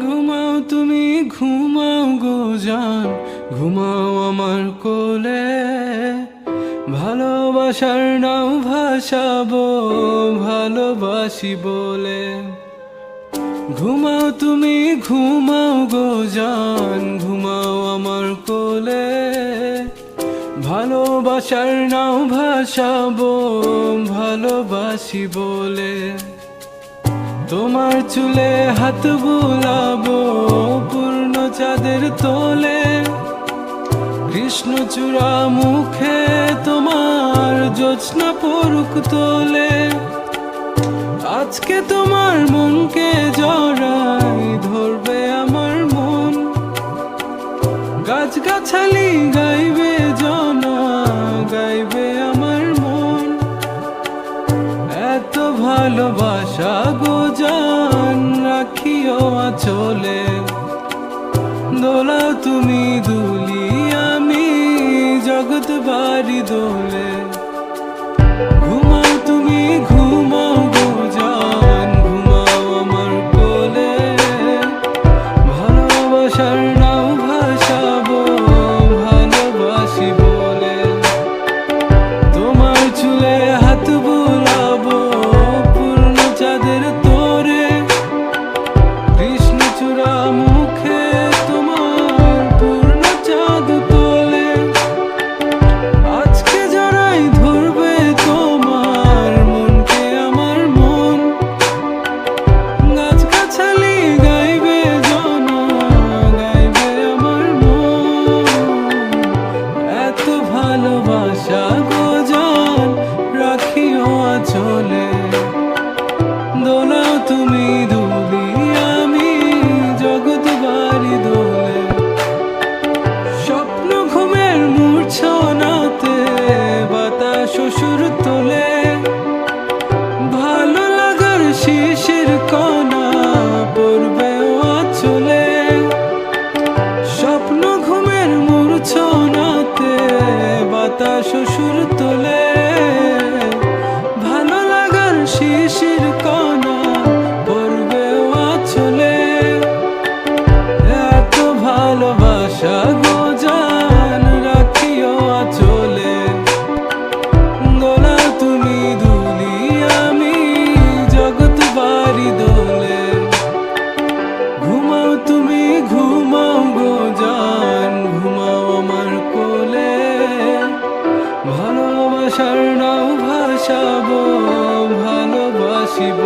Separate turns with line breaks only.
ঘুমাও তুমি, ঘুমাও গো ঘুমাও আমার কোলে। ভালোবাসার নাও ভাসাবো, ভালোবাসি বলে। ঘুমাও তুমি, ঘুমাও গো ঘুমাও আমার কোলে। ভালোবাসার নাও ভাসাবো, ভালোবাসি বলে। তোমার চুলে হাত বুলাবো পূর্ণ চাঁদের তোলে। কৃষ্ণচূড়া মুখে তোমার জোৎস্না পরুক তোলে। আজকে তোমার মনকে জড়াই ধরবে আমার মন। গাছগাছালি গাইবে জনা, গাইবে ভালোবাসা গো জান রাখিও চলে দোলা তুমি দুলি আমি জগৎ বাড়ি দোলে শিশির কণা পড়বে চলে স্বপ্ন ঘুমের মূর্ছনাতে বাতাস সুর তোলে। ভালো লাগার শিশির কণা পড়বে চলে এত ভালোবাসা ভাষার নাও ভাষাব ভালোবাসিব।